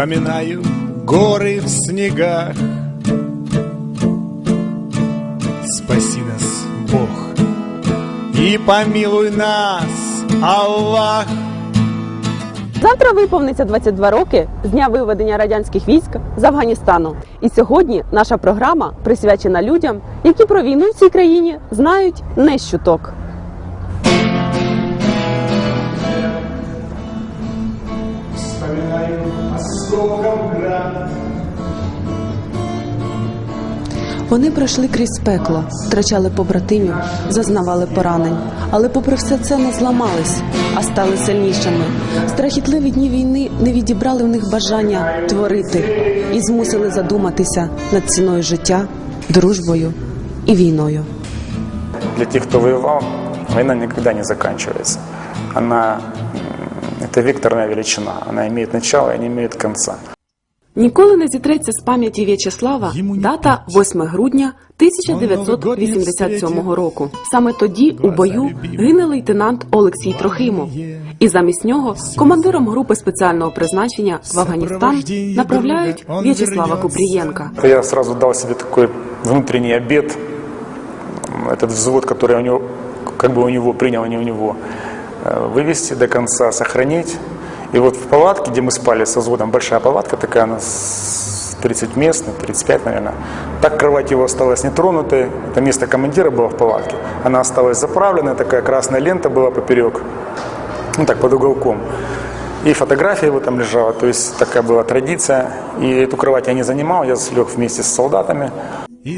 Вспоминаю горы в снегах Спаси нас, Бог, и помилуй нас, Аллах. Завтра виповниться 22 роки з дня виведення радянських військ з Афганістану. І сьогодні наша програма присвячена людям, які про війну в цій країні знають не щуток. Вони пройшли крізь пекло, втрачали побратимів, зазнавали поранень. Але попри все це не зламались, а стали сильнішими. Страхітливі дні війни не відібрали в них бажання творити і змусили задуматися над ціною життя, дружбою і війною. Для тех, кто воевал, война никогда не заканчивается. Она м, это векторная величина. Она имеет начало и не имеет конца. Ніколи не зітреться з пам'яті В'ячеслава дата 8 грудня 1987 року. Саме тоді у бою гине лейтенант Олексій Трохимов, і замість нього командиром групи спеціального призначення в Афганістан направляють В'ячеслава Купрієнка. Я сразу дал себе такой внутренний обед. М, Этот взвод, который у него, как бы у него принял, не у него, э, Вывести до конца, сохранить. И вот в палатке, где мы спали со взводом, большая палатка такая, она с 30 мест, ну, 35, наверное. Так кровать его осталась нетронутой. Это место командира было в палатке. Она осталась заправленная, такая красная лента была поперек. Ну так, под уголком. И фотография его там лежала, то есть такая была традиция. И эту кровать я не занимал, я лег вместе с солдатами.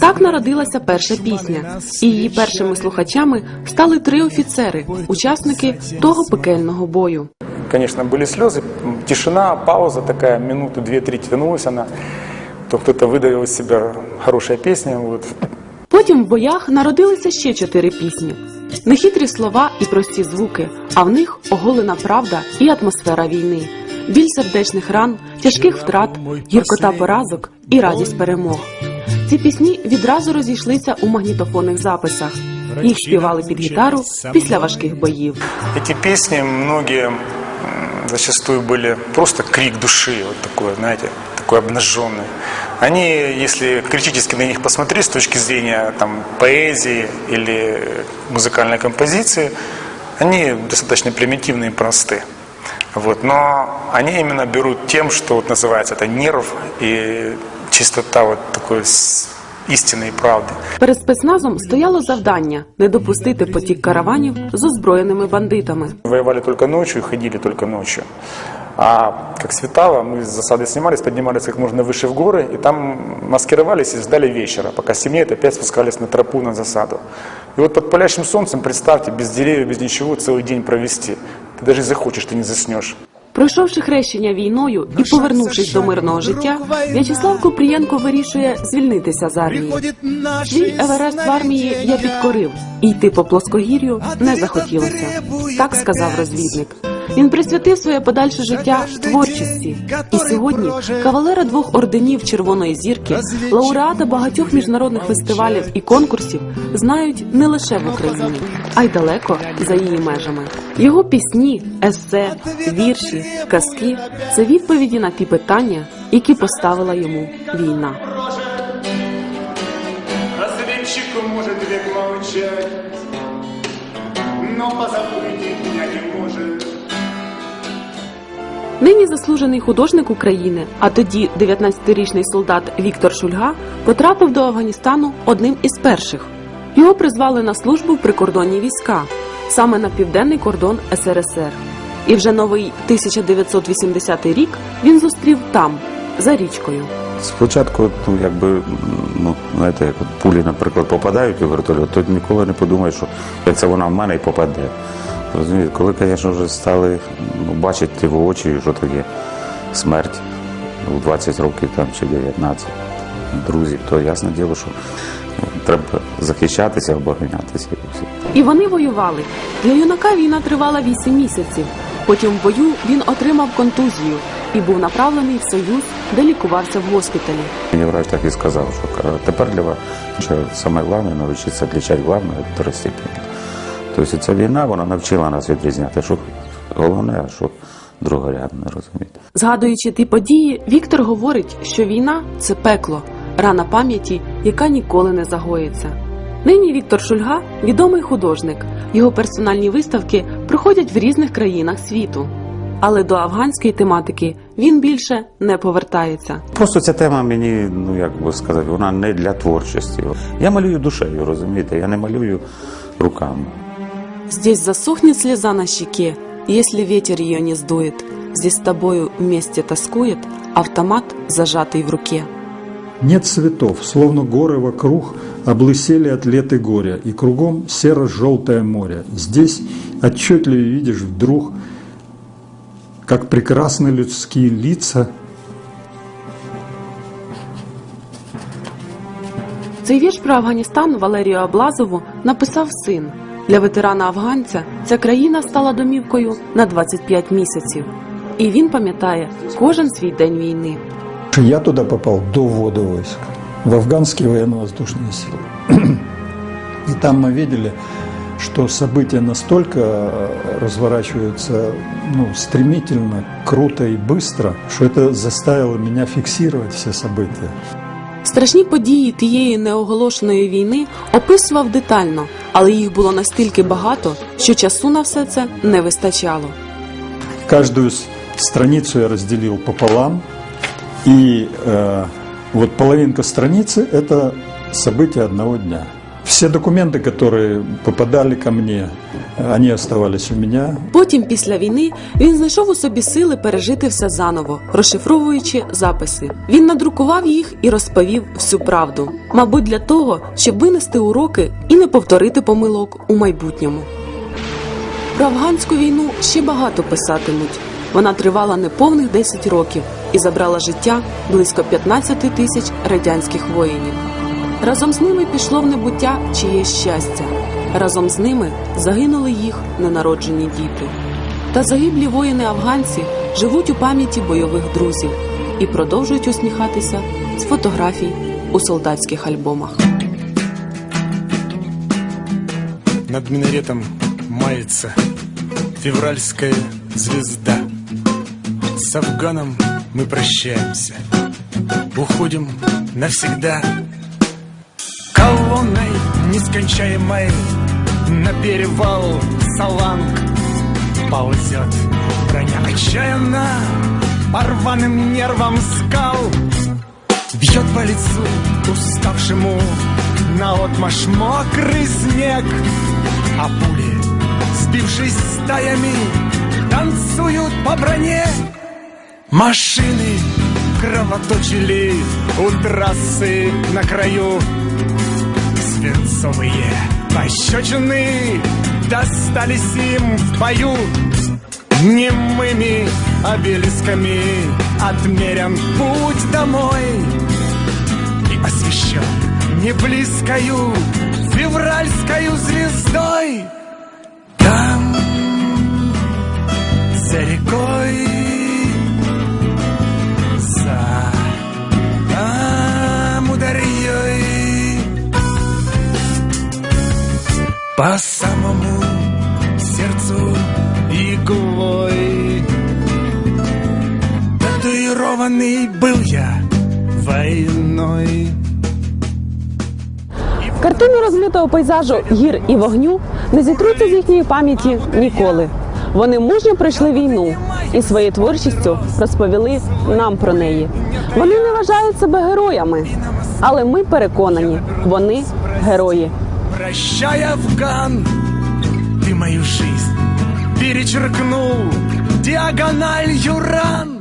Так народилася перша пісня, і її першими слухачами стали три офіцери, учасники того пекельного бою. Конечно, были слезы, м, тишина, пауза такая, минуты две-три тянулась она. То кто-то выдавил из себя хорошая песня. Вот. Потім в боях народилися ще чотири пісні. Нехитрі слова і прості звуки, а в них оголена правда і атмосфера війни, біль сердечних ран, тяжких втрат, гіркота поразок і радість перемог. Ці пісні відразу розійшлися у магнітофонних записах. Їх співали під гітару після важких боїв. Эти песни, многие м, зачастую были просто крик души, вот такой, знаете, такой обнаженный. Они, если критически на них посмотреть с точки зрения там, поэзии или музыкальной композиции, они достаточно примитивные и просты. Вот, но они именно берут тем, что вот называется это нерв и чистота вот такой с- истинной правды. Перед спецназом стояло завдання не допустити потік караванів з озброєними бандитами. Воевали только ночью и ходили только ночью. А как светало, мы с засады снимались, поднимались как можно выше в горы, и там маскировались и ждали вечера. Пока стемнеет, опять спускались на тропу, на засаду. И вот под палящим солнцем, представьте, без деревьев, без ничего, целый день провести. Ты даже захочешь, ты не заснешь. Пройшовши хрещення війною і повернувшись до мирного життя, В'ячеслав Купрієнко вирішує звільнитися з армії. Свій Еверест в армії я підкорив, і йти по плоскогір'ю не захотілося. Так сказав розвідник. Він присвятив своє подальше життя творчості. І сьогодні кавалера двох орденів Червоної зірки, лауреата багатьох міжнародних фестивалів і конкурсів знають не лише в Україні, а й далеко за її межами. Його пісні, есе, вірші, казки це відповіді на ті питання, які поставила йому війна. Разведчик может век молчать, но позабыть Нині заслужений художник України, а тоді 19-річний солдат Віктор Шульга потрапив до Афганістану одним із перших. Його призвали на службу в прикордонні війська, саме на південний кордон СРСР. І вже новий 1980 рік він зустрів там, за річкою. Спочатку, ну якби ну знаєте, як пулі, наприклад, попадають у вертольот, то ніколи не подумаєш, що як це вона в мене і попаде. Розумієте, коли, звісно, вже стали ну, бачити в очі, що таке смерть у 20 років там чи 19 друзів, то ясне діло, що ну, треба захищатися, оборонятися і вони воювали. Для юнака війна тривала 8 місяців. Потім в бою він отримав контузію і був направлений в Союз, де лікувався в госпіталі. Мені врач так і сказав, що тепер для вас що саме головне навчитися відрізняти головне від второстепенного. Тобто ця війна вона навчила нас відрізняти, що головне, а що другорядне, розумієте. Згадуючи ті події, Віктор говорить, що війна це пекло, рана пам'яті, яка ніколи не загоїться. Нині Віктор Шульга відомий художник. Його персональні виставки проходять в різних країнах світу. Але до афганської тематики він більше не повертається. Просто ця тема мені, ну як би сказати, вона не для творчості. Я малюю душею, розумієте, я не малюю руками. Здесь засохнет слеза на щеке, если ветер ее не сдует. Здесь с тобою вместе тоскует автомат, зажатый в руке. Нет цветов, словно горы вокруг облысели от лет и горя, и кругом серо-желтое море. Здесь отчетливо видишь вдруг, как прекрасны людские лица, Цей вірш про Афганістан Валерію Аблазову написав син. Для ветерана афганця ця країна стала домівкою на 25 місяців. І він пам'ятає кожен свій день війни. Я туда попал до ввода войск, в афганские военно-воздушные силы. И там мы видели, что события настолько э, разворачиваются ну, стремительно, круто и быстро, что это заставило меня фиксировать все события. Страшні події тієї неоголошеної війни описував детально, але їх було настільки багато, що часу на все це не вистачало. Каждую с- страницу я разделил пополам, и э, вот половинка страницы – это события одного дня. Все документы, которые попадали ко мне, они оставались у меня. Потім, після війни, він знайшов у собі сили пережити все заново, розшифровуючи записи. Він надрукував їх і розповів всю правду, мабуть, для того, щоб винести уроки і не повторити помилок у майбутньому. Про афганську війну ще багато писатимуть. Вона тривала неповних 10 років і забрала життя близько 15 тисяч радянських воїнів. Разом з ними пішло в небуття чиєсь щастя. Разом з ними загинули їх ненароджені діти. Та загиблі воїни-афганці живуть у пам'яті бойових друзів і продовжують усміхатися з фотографій у солдатських альбомах. Над минаретом мается февральская звезда. С Афганом мы прощаемся, уходим навсегда. Колонной нескончаемой на перевал Саланг ползет броня. Отчаянно по рваным нервам скал. Бьет по лицу уставшему наотмашь мокрый снег. А пули, сбившись стаями, танцуют по броне. Машины кровоточили у трассы на краю Свинцовые. Пощечины достались им в бою. Немыми обелисками отмерен путь домой. И освещен не близкою февральскою звездой По самому сердцу иглой Татуированный был я войной Картини розмитого пейзажу гір і вогню не зітруться з їхньої пам'яті ніколи. Вони мужньо пройшли війну і своєю творчістю розповіли нам про неї. Вони не вважають себе героями, але ми переконані, вони герої. Прощай, Афган, ты мою жизнь перечеркнул диагональю ран.